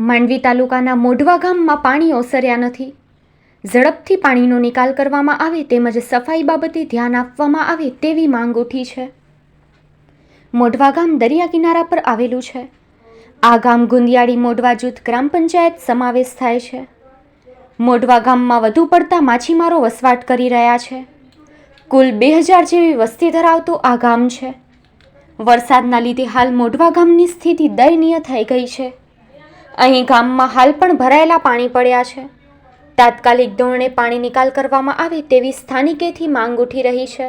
માંડવી તાલુકાના મોઢવા ગામમાં પાણી ઓસર્યા નથી. ઝડપથી પાણીનો નિકાલ કરવામાં આવે તેમજ સફાઈ બાબતે ધ્યાન આપવામાં આવે તેવી માંગ ઉઠી છે. મોઢવા ગામ દરિયા કિનારા પર આવેલું છે. આ ગામ ગુંદિયાળી મોઢવા જૂથ ગ્રામ પંચાયત સમાવેશ થાય છે. મોઢવા ગામમાં વધુ પડતા માછીમારો વસવાટ કરી રહ્યા છે. કુલ બે હજાર જેવી વસ્તી ધરાવતું આ ગામ છે. વરસાદના લીધે હાલ મોઢવા ગામની સ્થિતિ દયનીય થઈ ગઈ છે. અહીં ગામમાં હાલ પણ ભરાયેલા પાણી પડ્યા છે. તાત્કાલિક ધોરણે પાણી નિકાલ કરવામાં આવે તેવી સ્થાનિકેથી માંગ ઉઠી રહી છે.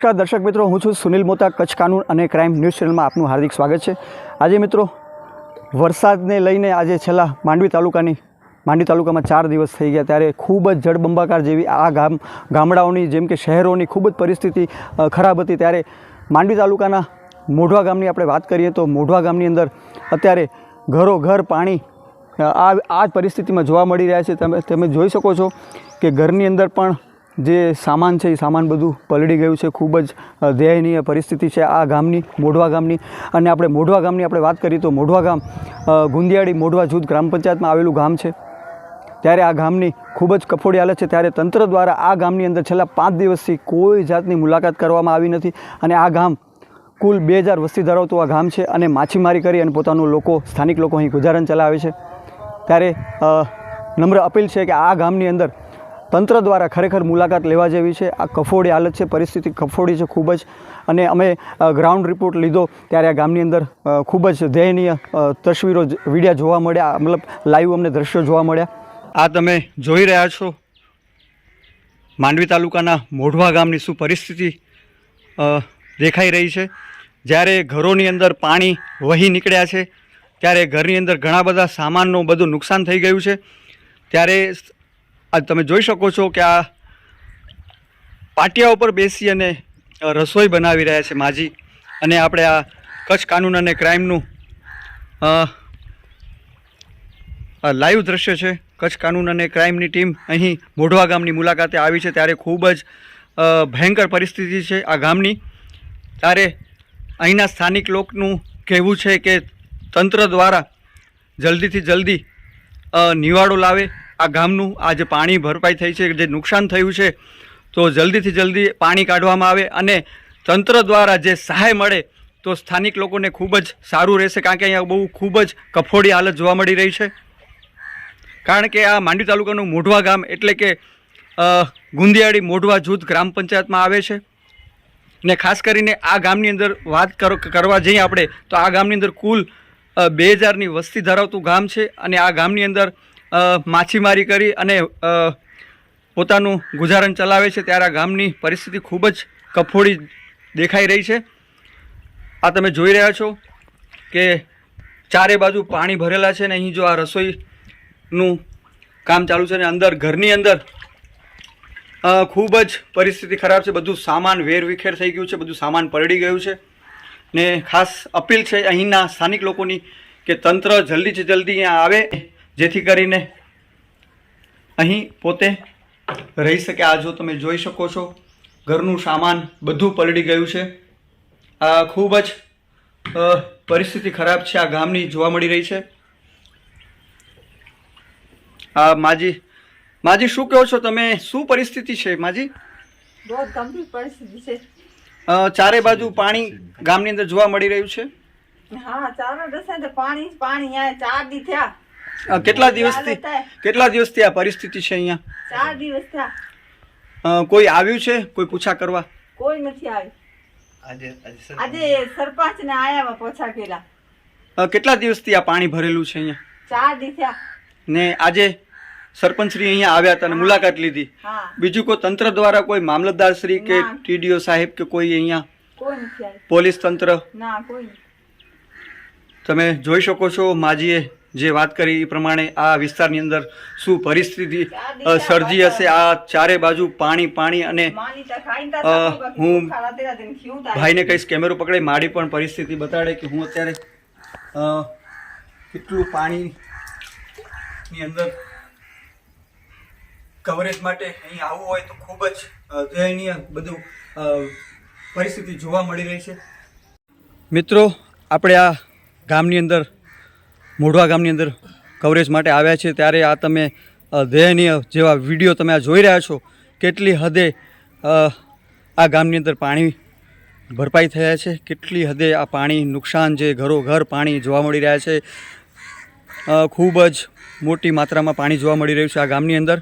નમસ્કાર દર્શક મિત્રો, હું છું સુનિલ મોતા, કચ્છ કાનૂન અને ક્રાઇમ ન્યૂઝ ચેનલમાં આપનું હાર્દિક સ્વાગત છે. આજે મિત્રો, વરસાદને લઈને આજે છેલ્લા માંડવી તાલુકાની, માંડવી તાલુકામાં ચાર દિવસ થઈ ગયા ત્યારે ખૂબ જ જળબંબાકાર જેવી આ ગામ, ગામડાઓની જેમ કે શહેરોની ખૂબ જ પરિસ્થિતિ ખરાબ હતી ત્યારે માંડવી તાલુકાના મોઢવા ગામની આપણે વાત કરીએ તો મોઢવા ગામની અંદર અત્યારે ઘરો ઘર પાણી આ આ જ પરિસ્થિતિમાં જોવા મળી રહ્યા છે. તમે તમે જોઈ શકો છો કે ઘરની અંદર પણ જે સામાન છે, એ સામાન બધું પલળી ગયું છે. ખૂબ જ દયનીય પરિસ્થિતિ છે આ ગામની, મોઢવા ગામની. અને આપણે મોઢવા ગામની આપણે વાત કરીએ તો મોઢવા ગામ ગુંદિયાળી મોઢવા જૂથ ગ્રામ પંચાયતમાં આવેલું ગામ છે. ત્યારે આ ગામની ખૂબ જ કફોડી હાલત છે. ત્યારે તંત્ર દ્વારા આ ગામની અંદર છેલ્લા પાંચ દિવસથી કોઈ જાતની મુલાકાત કરવામાં આવી નથી. અને આ ગામ કુલ બે હજાર વસ્તી ધરાવતું આ ગામ છે અને માછીમારી કરી અને પોતાનું લોકો, સ્થાનિક લોકો અહીં ગુજારણ ચલાવે છે. ત્યારે નમ્ર અપીલ છે કે આ ગામની અંદર તંત્ર દ્વારા ખરેખર મુલાકાત લેવા જેવી છે. આ કફોડી હાલત છે, પરિસ્થિતિ કફોડી છે ખૂબ જ. અને અમે ગ્રાઉન્ડ રિપોર્ટ લીધો ત્યારે આ ગામની અંદર ખૂબ જ દયનીય તસવીરો વિડીયા જોવા મળ્યા, મતલબ લાઈવ અમને દ્રશ્યો જોવા મળ્યા. આ તમે જોઈ રહ્યા છો. માંડવી તાલુકાના મોઢવા ગામની શું પરિસ્થિતિ? દેખાઈ રહી છે. જ્યારે ઘરોની અંદર પાણી વહી નીકળ્યા છે, ત્યારે ઘરની અંદર ઘણા બધા સામાનનું બધું નુકસાન થઈ ગયું છે. ત્યારે આ તમે જોઈ શકો છો કે આ પાટિયા ઉપર બેસી અને રસોઈ બનાવી રહ્યા છે માજી. અને આપણે આ કચ્છ કાનૂન અને ક્રાઇમનું લાઈવ દ્રશ્ય છે. કચ્છ કાનૂન અને ક્રાઇમની ટીમ અહીં મોઢવા ગામની મુલાકાતે આવી છે. ત્યારે ખૂબ જ ભયંકર પરિસ્થિતિ છે આ ગામની. ત્યારે અહીંના સ્થાનિક લોકનું કહેવું છે કે તંત્ર દ્વારા જલ્દીથી જલ્દી નિવાડો લાવે. આ ગામનું આ જે પાણી ભરપાઈ થઈ છે, જે નુકસાન થયું છે, તો જલ્દીથી જલ્દી પાણી કાઢવામાં આવે અને તંત્ર દ્વારા જે સહાય મળે, તો સ્થાનિક લોકોને ખૂબ જ સારું રહેશે, કારણ કે અહીંયા બહુ ખૂબ જ કફોડી હાલત જોવા મળી રહી છે. કારણ કે આ માંડવી તાલુકાનું મોઢવા ગામ એટલે કે ગુંદિયાળી મોઢવા જૂથ ગ્રામ પંચાયતમાં આવે છે. ને ખાસ કરીને આ ગામની અંદર વાત કરો કરવા જઈએ આપણે, તો આ ગામની અંદર કુલ બે હજારની વસ્તી ધરાવતું ગામ છે અને આ ગામની અંદર માછીમારી કરી અને પોતાનું ગુજારણ ચલાવે છે ત્યારે આ ગામની પરિસ્થિતિ ખૂબ જ કફોડી દેખાઈ રહી છે. આ તમે જોઈ રહ્યા છો કે ચારે બાજુ પાણી ભરેલા છે ને અહીં જો આ રસોઈનું કામ ચાલુ છે ને અંદર ઘરની અંદર ખૂબ જ પરિસ્થિતિ ખરાબ છે. બધું સામાન વેરવિખેર થઈ ગયું છે. બધું સામાન પલળી ગયું છે. ને ખાસ અપીલ છે અહીંના સ્થાનિક લોકોની કે તંત્ર જલ્દીથી જલ્દી અહીંયા આવે, જેથી કરીને અહીં પોતે રહી શકે. આ જો તમે જોઈ શકો છો, ઘરનું સામાન બધું પલળી ગયું છે. આ ખૂબ જ પરિસ્થિતિ ખરાબ છે. આ ગામની જોવા મળી રહી છે. આ માજી માજી શું કહો છો તમે? શું પરિસ્થિતિ છે માજી? બહુ ગંભીર પરિસ્થિતિ છે. ચારે બાજુ પાણી ગામની અંદર જોવા મળી રહ્યું છે? હા ચારો દસે તો પાણી જ પાણી અહીંયા ચાર દી થયા. કેટલા દિવસથી કેટલા દિવસથી આ પરિસ્થિતિ છે અહીંયા? ચાર દિવસ થયા. કોઈ આવ્યું છે? કોઈ પૂછા કરવા? કોઈ નથી આવ્યું. આજે સરપંચ. ને આયા પોછા કેલા કેટલા દિવસથી આ પાણી ભરેલું છે અહીંયા? ચાર દી થયા. ને આજે સરપંચશ્રી અહીંયા આવ્યા હતા અને મુલાકાત લીધી. બીજું કોઈ તંત્ર દ્વારા કોઈ મામલતદાર શ્રી કે ટીડીઓ સાહેબ કે કોઈ અહીંયા પોલીસ તંત્ર. તમે જોઈ શકો છો માજીએ જે વાત કરી એ પ્રમાણે આ વિસ્તારની અંદર શું પરિસ્થિતિ સર્જી હશે. આ ચારે બાજુ પાણી પાણી અને હું. ભાઈને કહીશ કેમેરો પકડે મારી પણ પરિસ્થિતિ બતાડે કે હું અત્યારે કેટલું પાણીની અંદર કવરેજ માટે અહીં આવવું હોય તો ખૂબ જ દયનીય બધું પરિસ્થિતિ જોવા મળી રહી છે. મિત્રો, આપણે આ ગામની અંદર, મોઢવા ગામની અંદર કવરેજ માટે આવ્યા છે ત્યારે આ તમે દયનીય જેવા વીડિયો તમે આ જોઈ રહ્યા છો, કેટલી હદે આ ગામની અંદર પાણી ભરપાઈ થયા છે, કેટલી હદે આ પાણી નુકસાન જે ઘરો ઘર પાણી જોવા મળી રહ્યા છે. ખૂબ જ મોટી માત્રામાં પાણી જોવા મળી રહ્યું છે આ ગામની અંદર.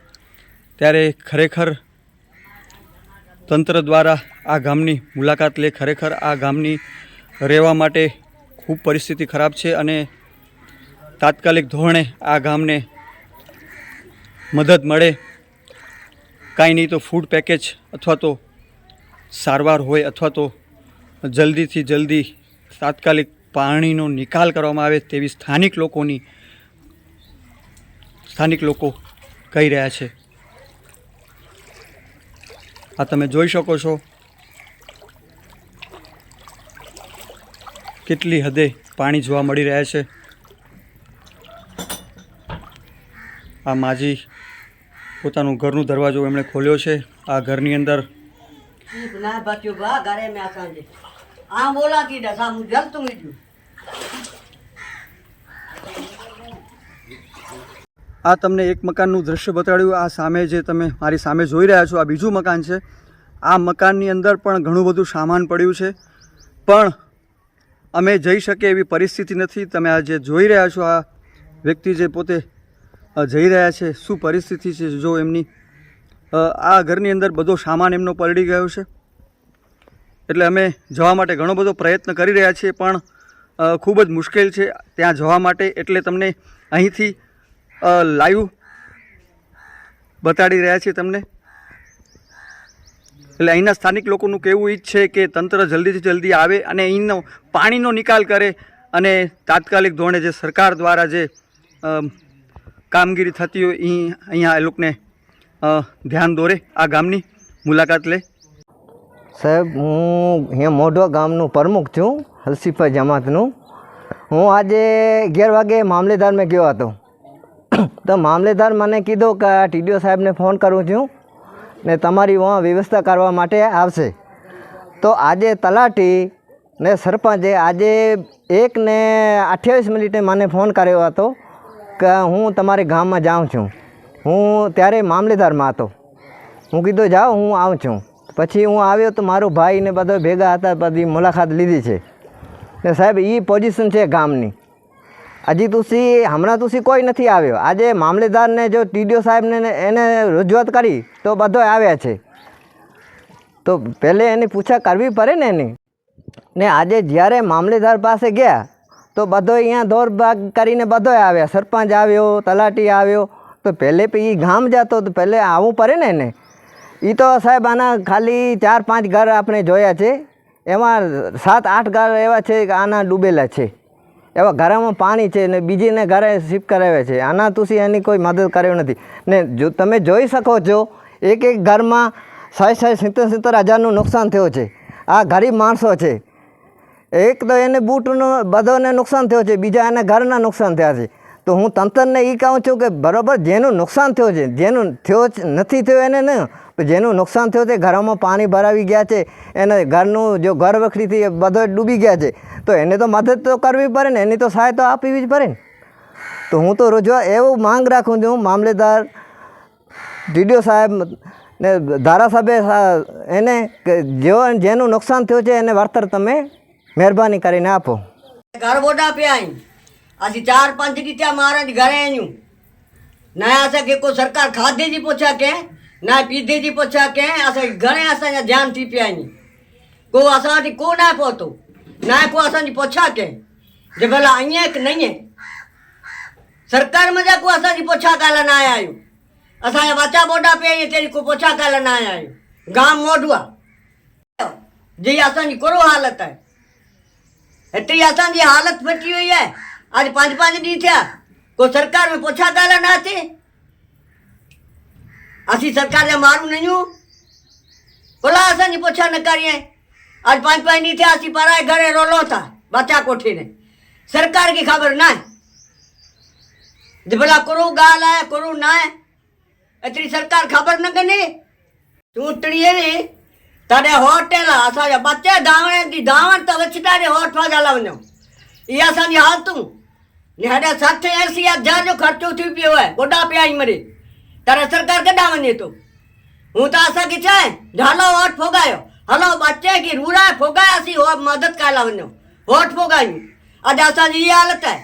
ત્યારે ખરેખર તંત્ર દ્વારા આ ગામની મુલાકાત લે, ખરેખર આ ગામની રહેવા માટે ખૂબ પરિસ્થિતિ ખરાબ છે અને તાત્કાલિક ધોરણે આ ગામને મદદ મળે. કાંઈ નહીં તો ફૂડ પેકેજ અથવા તો સારવાર હોય અથવા તો જલ્દીથી જલ્દી તાત્કાલિક પાણીનો નિકાલ કરવામાં આવે તેવી સ્થાનિક લોકોની સ્થાનિક લોકો કહી રહ્યા છે. આ તમે જોઈ શકો છો. કેટલી હદે પાણી જોવા મળી રહ્યા છે. આ માજી પોતાનું ઘરનું દરવાજો એમણે ખોલ્યો છે. આ ઘરની અંદર ના બચ્યું ઘરે મેં આ બોલા કીધા, સામું જલતું મીઠું આ તમને એક મકાનનું દૃશ્ય બતાડ્યું. આ સામે જે તમે મારી સામે જોઈ રહ્યા છો, આ બીજું મકાન છે. આ મકાનની અંદર પણ ઘણું બધું સામાન પડ્યું છે. પણ અમે જઈ શકીએ એવી પરિસ્થિતિ નથી. તમે આ જે જોઈ રહ્યા છો, આ વ્યક્તિ જે પોતે જઈ રહ્યા છે, શું પરિસ્થિતિ છે જો એમની? આ ઘરની અંદર બધો સામાન એમનો પલળી ગયો છે. એટલે અમે જવા માટે ઘણો બધો પ્રયત્ન કરી રહ્યા છીએ, પણ ખૂબ જ મુશ્કેલ છે. ત્યાં જવા માટે એટલે તમને અહીંથી લાઈવ બતાડી રહ્યા છીએ તમને. એટલે અહીંના સ્થાનિક લોકોનું કહેવું એ છે કે તંત્ર જલ્દીથી જલ્દી આવે અને અહીંનો પાણીનો નિકાલ કરે અને તાત્કાલિક ધોરણે જે સરકાર દ્વારા જે કામગીરી થતી હોય એ અહીંયા એ લોકોને ધ્યાન દોરે આ ગામની મુલાકાત લે. સાહેબ, હું અહીંયા મોઢવા ગામનું પ્રમુખ છું, હલસીફા જમાતનું. હું આજે અગિયાર વાગે મામલેદારમાં ગયો હતો. તો મામલેદાર મને કીધું કે ટીડીઓ સાહેબને ફોન કરું છું ને તમારી વહાં વ્યવસ્થા કરવા માટે આવશે. તો આજે તલાટી ને સરપંચે આજે એક ને અઠ્યાવીસ મિનિટે મને ફોન કર્યો હતો કે હું તમારે ગામમાં જાઉં છું. હું ત્યારે મામલેદારમાં હતો. હું કીધું જાઉં હું આવું છું. પછી હું આવ્યો તો મારો ભાઈ ને બધો ભેગા હતા, બધી મુલાકાત લીધી છે. ને સાહેબ એ પોઝિશન છે ગામની. હજી તુસી, હમણાં તુસી કોઈ નથી આવ્યો. આજે મામલેદારને જો ટીડીઓ સાહેબને એને રજૂઆત કરી, તો બધો આવ્યા છે. તો પહેલે એની પૂછા કરવી પડે ને એની. ને આજે જ્યારે મામલેદાર પાસે ગયા, તો બધો અહીંયા દોડ ભાગ કરીને બધો આવ્યા. સરપંચ આવ્યો, તલાટી આવ્યો. તો પહેલે એ ગામ જતો, તો પહેલે આવવું પડે ને એને. એ તો સાહેબ આના ખાલી ચાર પાંચ ઘર આપણે જોયા છે. એમાં સાત આઠ ઘર એવા છે કે આના ડૂબેલા છે. એવા ઘરમાં પાણી છે ને બીજીને ઘરે શિફ્ટ કરાવે છે. આના તુસી એની કોઈ મદદ કર્યો નથી. ને જો તમે જોઈ શકો છો, એક એક ઘરમાં સાઠ સાઠ સિત્તેર સિત્તેર હજારનું નુકસાન થયું છે. આ ગરીબ માણસો છે. એક તો એને બૂટનું બધોને નુકસાન થયું છે, બીજા એને ઘરના નુકસાન થયા છે. તો હું તંત્રને એ કહું છું કે બરાબર, જેનું નુકસાન થયું છે, જેનું થયો નથી થયો એને ને જેનું નુકસાન થયું છે, ઘરોમાં પાણી ભરાવી ગયા છે, એને ઘરનું જો ઘર વખરીથી બધો ડૂબી ગયા છે તો એને તો મદદ તો કરવી પડે ને, એની તો સહાય તો આપવી જ પડે ને. તો હું તો રજૂઆ એવું માંગ રાખું છું મામલેદાર ડીડીઓ સાહેબ ને ધારાસભ્ય એને કે જેઓ જેનું નુકસાન થયું છે, એને વળતર તમે મહેરબાની કરીને આપો. ઘર બોટા પ્યાઈ. આજે ચાર પાંચ રીતે મારા જ ઘરે આવ્યું ના આશા કે કોઈ સરકાર ખાધે જ પૂછ્યા કે, ના પીધે જ પૂછ્યા કે આશા ઘરે આશા ધ્યાનથી પ્યાઈ. કોઈ આશાથી કોઈ ના પહોંચતું को न पहुतो ना को असांजी पुछा के जे भला ईअं की न ईअं सरकार में जा को असांजी पुछा ॻाल्हि न आया आहियूं असांजा बचा बोडा पिया आहिनि तेरी को पुछा ॻाल्हि न आया आहियूं गाम मोढवा जी असांजी कहिड़ो हालत आहे हेतिरी असांजी हालत फटी हुई आहे अॼु पंज पंज ॾींहं थिया को सरकार में पुछा ॻाल्हि न थिए असीं सरकार जा माण्हू न आहियूं भला असांजी पुछा न करी आहे अॼु पंज पंज ॾींहं थिया असीं पराए घरे रोलो था बचा कोठे ने सरकार खे ख़बर न आहे जे भला कहिड़ो ॻाल्हि आहे कहिड़ो न आहे एतिरी सरकार ख़बर न कंदी चूंटणीअ में तॾहिं होटल आहे असांजा ॿचे धावण जी धावण त विछड़ा जे होठ हला वञो इहा असांजी हालतूं ને હાડા સાથે એસી હજાર જો ખર્ચો થઈ ગયો હોય ગોડા પ્યાઈ મરી તારે સરકાર કઢાવવાની તો હું તો આશા કે છે ઝાલો વોટ ફોગાયો ಹಲೋ ಬಚ್ಚೆಗೆ ರೂರ ಫೋಗಾಸಿ ಹೋ ಮದತ್ ಕಾಲ ಅವನು ಹೋಟ್ ಫೋಗಾಯಿ ಅದು ಅಸಾಂಜಿ ಈ हालत आहे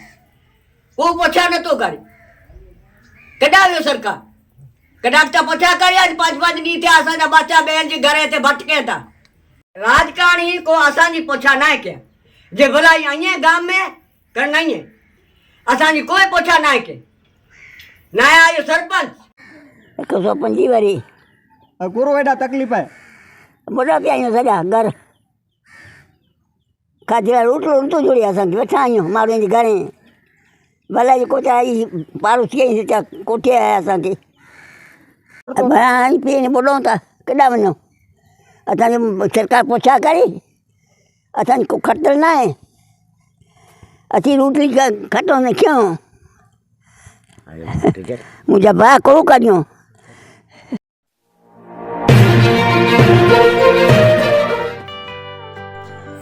को पोछा નતો કાઢી કઢાવ્યો સરકાર. કઢાવતા પોછા કાઢ્યા ને પાંચ પાંચ દી થયા અસાના બાચા બેન જે ઘરે તે ભટકે હતા. રાજકારણી કો અસાની પોછા નાખ્યા જે ભલા અહીંયા ગામ મેં કર નહીં અસાની કોઈ પોછા નાખે ના આવ્યો સરપંચ. તો સરપંચી વારી કોરો એડા તકલીફ આય બધા ત્યાં સગા ઘર. ખાધી ઉઠલું ઉડતું જોડ્યા સંગ બેઠા અહીંયા મારું એની ઘરે. ભલે કોચા એ પારું થઈ ત્યાં કોઠે આવ્યા સંગી ભણા અહીં પીને બોલો હતા કેડા વનો અસાંજી સરકાર પોછા કરી. અસાંજી કોઈ ખતર ના હે અથી રોટલી ખટો ને ક્યાં મુજબ ભા કહું કાઢ્યો.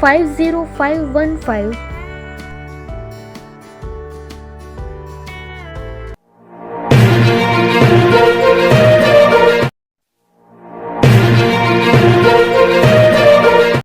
five zero five one five